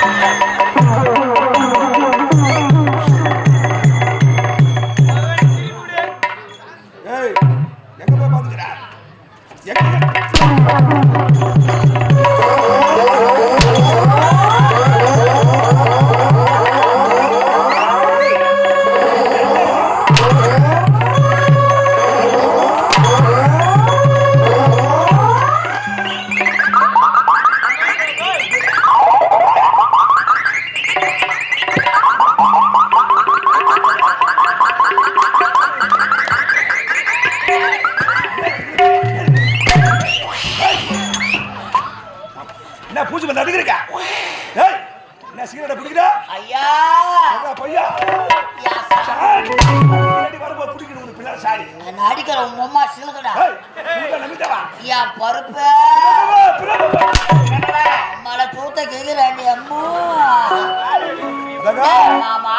Thank you. பருப்பு மலை தூத்த கேக்குறாண்டி அம்மா. மாமா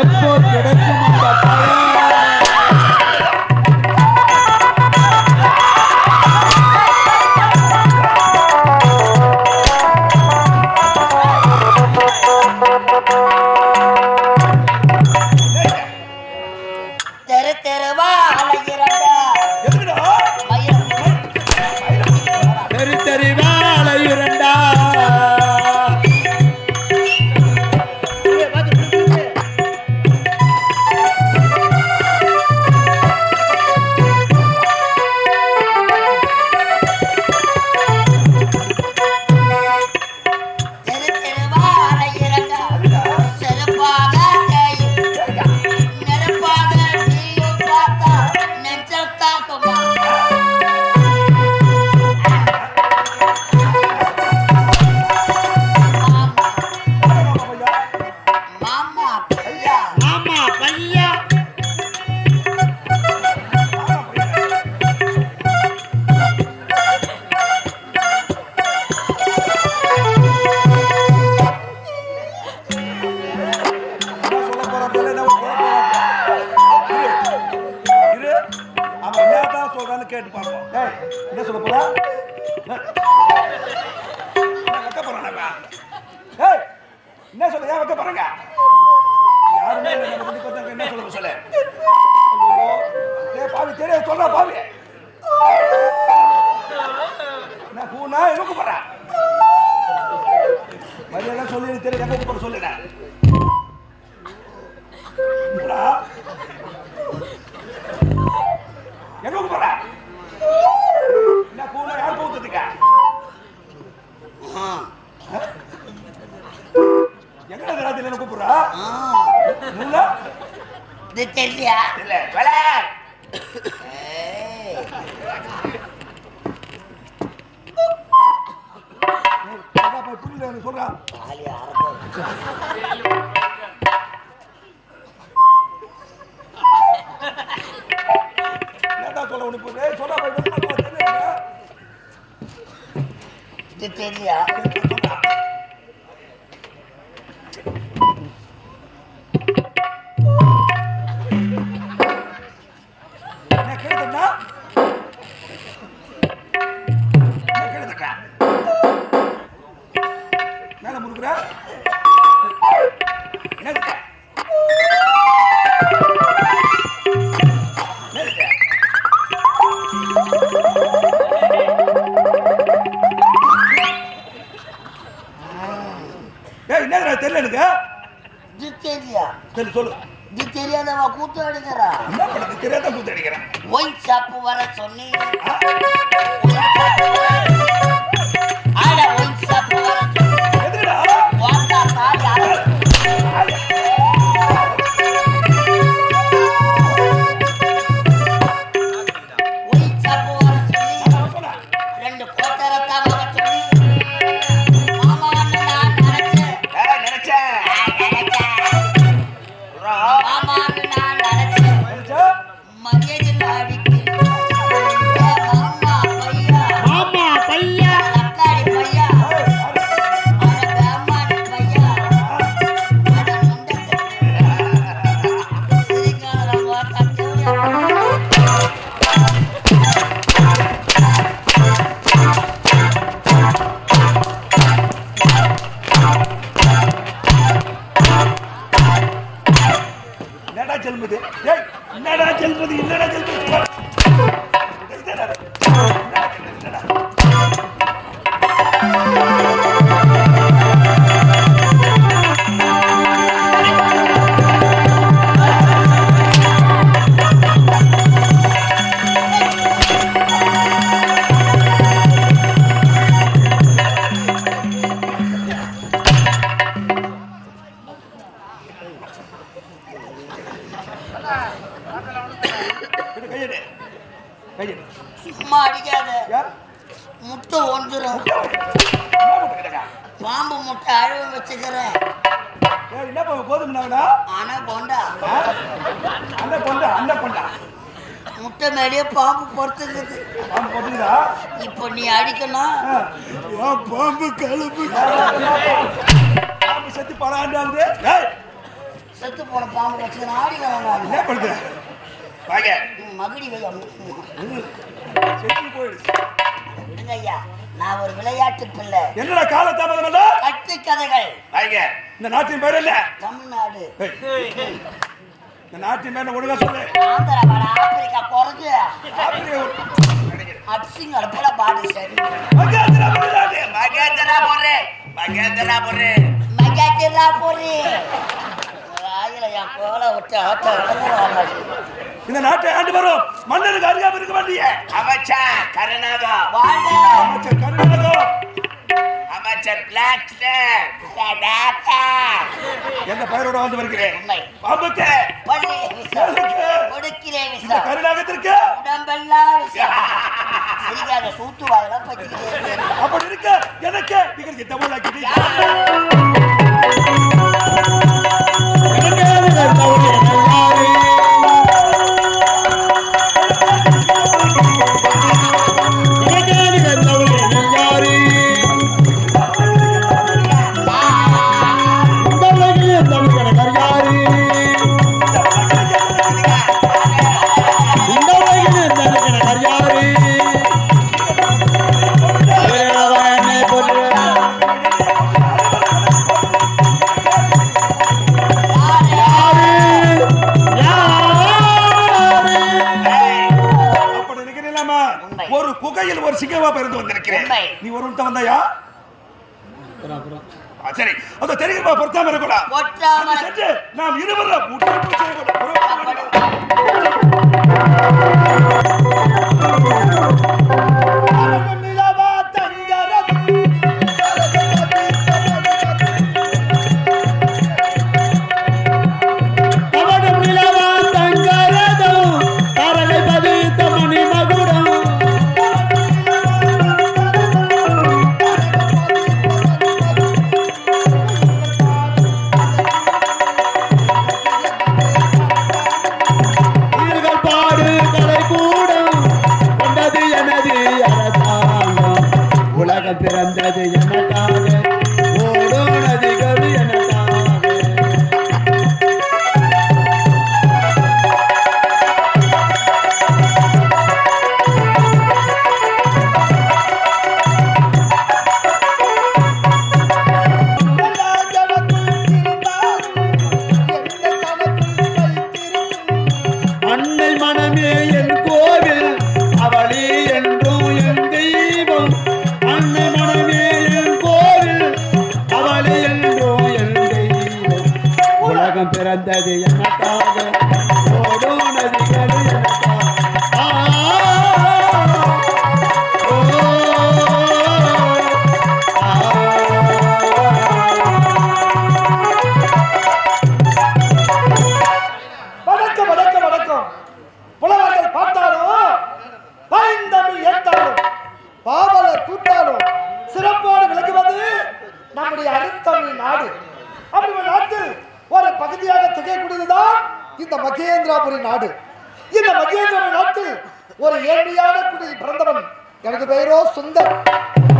எப்போ கிடைக்கும் கேட்டு பார்ப்போம் ஏய், என்ன சொல்ல போறா? வைக்க போறானப்பா ஏய் என்ன சொல்ல ஏன் வைக்க போறாங்க? யாருமே நம்ம ரெண்டு பேர்த்துக்கு என்ன சொல்ல சொல்ல. ஐயோ, ஏய் பாவி தெரிய சொல்றா பாவி. நான் பூனா எங்க கூப்பிடுற மரியாதை சொல்லி தெரிய எங்க கூப்பிட சொல்லுடா. புரியல சொல்றான். சொல்றா சொல்ல உனக்கு சொல்ல சொல்றா தெரியல என்னதுடா தெரியல எனக்கு. தெரியலையா சரி சொல்லு. இது தெரியாதவா கூத்து அடிக்கிறா? தெரியாத கூத்து அடிக்கிறேன் ஒயின் ஷாப்பு வர சொன்னீங்க என்னடா செல்மது என்னடா செல்மது என்னடா செல்மது முட்டை மேலேயே பாம்பு பொறுத்துக்குது? இப்போ நீ அடிக்கணும். பாம்பு கழுப்பு பாம்பு செத்து ஏய், செத்து போன பாம்பு ஆடிக்கிறேன் நான் என்ன பண்ணுது வாங்க. மகுடி செத்து போயிடுச்சு. ஐயா? நான் ஒரு விளையாட்டு பிள்ளை. என்னடா கால தாமதம் இல்ல கட்டு கதைகள் வாங்க. இந்த நாட்டின் பேர் என்ன? தமிழ்நாடு. இந்த நாட்டின் பேர் ஒழுங்கா சொல்லு. ஆப்பிரிக்கா ஆப்பிரிக்கா அப்சிங் அடுப்புல பாடி சரி. மகேந்திரா தமிழ்நாடு மகேந்திரா போறே மகேந்திரா போறே மகாத்திரா போறி இந்த நாட்டை ஆண்டு வரும். மன்னருக்கு அருகாம இருக்க வேண்டிய அமைச்சர் கருணாகா. வாழ்க அமைச்சர் கருணாகா. அமைச்சர் பிளாக் எந்த பெயரோட வந்து வருகிறேன்? உண்மை பாம்புக்கு கொடுக்கிறேன் இந்த விசா கருணாகத்திற்கு. உடம்பெல்லாம் விசா. சிரிக்காத சூத்து வாயெல்லாம் பச்சிக்கிட்டே அப்படி இருக்க எனக்கு. நீங்கள் எனக்கேது ஒரு குகையில் ஒரு சிங்கமா பிறந்து வந்திருக்கிறேன். நீ ஒரு உள்ட்ட வந்தாயா? சரி. அந்த தெரியுமா பொருத்தாம பொட்டாம சென்று நாம் இருவரும் உடற்பு செய்யக்கூடாது. மகேந்திராபுரி நாடு. இந்த மகேந்திராபுரி நாட்டில் ஒரு ஏழ்மையான குடியில் பிறந்தவன் எனது பெயரோ சுந்தர்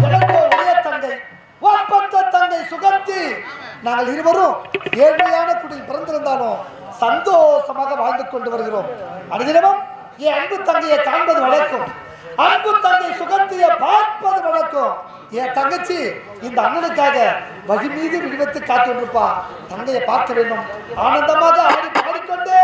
எனக்கோ உடைய தங்கை ஒப்பந்த தங்கை சுகந்தி. நாங்கள் இருவரும் ஏழ்மையான குடியில் பிறந்திருந்தாலும் சந்தோஷமாக வாழ்ந்து கொண்டு வருகிறோம். அனுதினமும் என் அன்பு தங்கையை காண்பது வழக்கம். அன்பு தங்கை சுகந்தியை பார்ப்பது வழக்கம் என் தங்கச்சி இந்த அண்ணனுக்காக வழி மீது விடுவித்து காத்து கொண்டிருப்பா தங்கையை பார்க்க வேண்டும். ஆனந்தமாக ஆடி பாடிக்கொண்டே